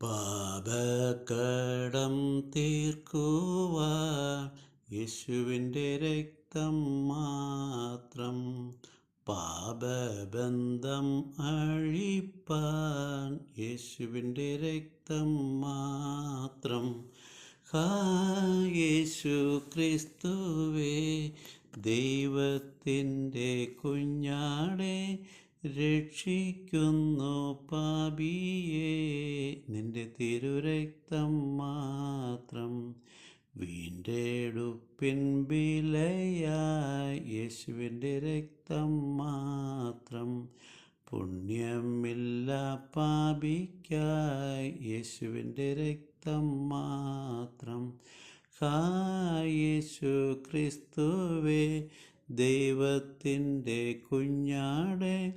പാപക്കടം തീർക്കുവാൻ യേശുവിന്റെ രക്തം മാത്രം പാപബന്ധം അഴിപ്പാൻ യേശുവിന്റെ രക്തം മാത്രം. ഹാ യേശു ക്രിസ്തുവേ ദൈവത്തിന്റെ കുഞ്ഞാടെ രക്ഷിക്കുന്നു പാപിയെ നിന്റെ തിരുരക്തം മാത്രം വീണ്ടെടുപ്പിൻ ബിലയായി യേശുവിന്റെ രക്തം മാത്രം പുണ്യമില്ല പാപിക്കായി. യേശുവിന്റെ രക്തം മാത്രം ഹാ യേശു ക്രിസ്തുവേ ദൈവത്തിന്റെ കുഞ്ഞാടെ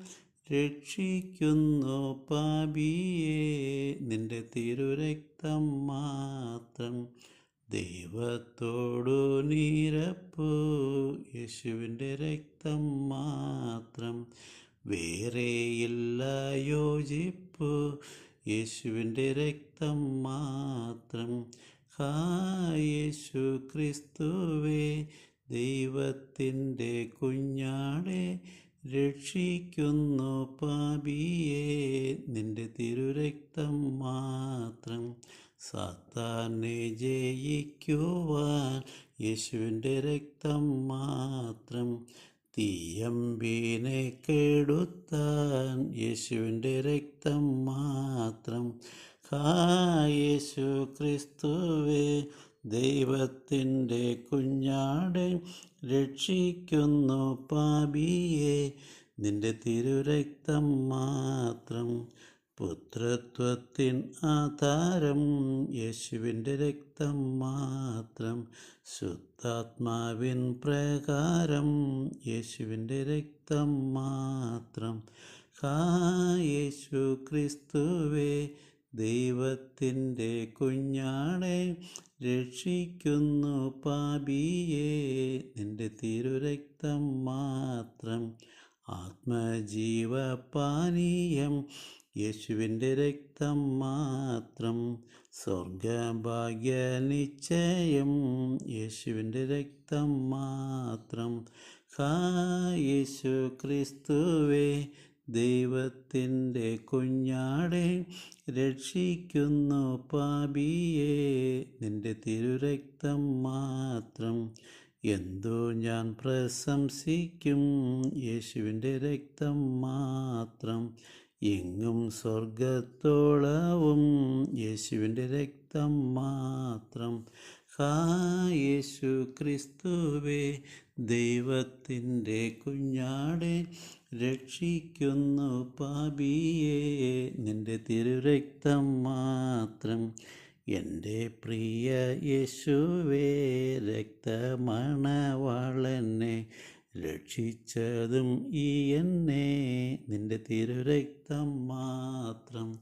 രക്ഷിക്കുന്നു പാപിയെ. നിന്റെ തിരുരക്തം മാത്രം ദൈവത്തോടു നീരപ്പു. യേശുവിന്റെ രക്തം മാത്രം വേറെയില്ല യോജിപ്പു. യേശുവിന്റെ രക്തം മാത്രം ഹാ യേശു ക്രിസ്തുവേ. ദൈവത്തിന്റെ കുഞ്ഞാടെ രക്ഷിക്കുന്നു പാപിയെ. നിന്റെ തിരുരക്തം മാത്രം സാത്താനെ ജയിക്കുവാൻ യേശുവിന്റെ രക്തം മാത്രം തീയമ്പീനെ കെടുത്താൻ യേശുവിന്റെ രക്തം മാത്രം. ഹാ യേശു ക്രിസ്തുവേ ദൈവത്തിന്റെ കുഞ്ഞാടെ രക്ഷിക്കുന്നു പാപിയെ. നിന്റെ തിരുരക്തം മാത്രം പുത്രത്വത്തിൻ ആധാരം യേശുവിന്റെ രക്തം മാത്രം ശുദ്ധാത്മാവിൻ പ്രകാരം യേശുവിന്റെ രക്തം മാത്രം. കാ യേശു ക്രിസ്തുവേ ദൈവത്തിന്റെ കുഞ്ഞാണെ രക്ഷിക്കുന്നു പാപിയെ. നിന്റെ തിരുരക്തം മാത്രം ആത്മജീവപാനീയം. യേശുവിന്റെ രക്തം മാത്രം സ്വർഗഭാഗ്യ നിശ്ചയം യേശുവിന്റെ രക്തം മാത്രം ഹാ യേശു ക്രിസ്തുവേ ദൈവത്തിന്റെ കുഞ്ഞാടെ രക്ഷിക്കുന്നു പാപിയെ. നിന്റെ തിരുരക്തം മാത്രം എന്തോ ഞാൻ പ്രശംസിക്കും. യേശുവിന്റെ രക്തം മാത്രം എങ്ങും സ്വർഗത്തോളവും യേശുവിന്റെ രക്തം മാത്രം. ഹാ യേശു ക്രിസ്തുവേ ദൈവത്തിന്റെ കുഞ്ഞാടെ രക്ഷിക്കുന്നു പാപിയെ. നിന്റെ തിരുരക്തം മാത്രം എന്റെ പ്രിയ യേശുവേ രക്തമണവാളനെ രക്ഷിച്ചതും ഈ എന്നെ. നിന്റെ തിരുരക്തം മാത്രം.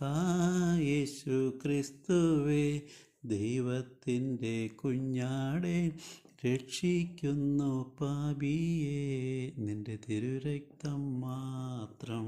ഹായേശു ക്രിസ്തുവേ ദൈവത്തിന്റെ കുഞ്ഞാടെ രക്ഷിക്കുന്നു പാപിയെ. നിന്റെ തിരുരക്തം മാത്രം.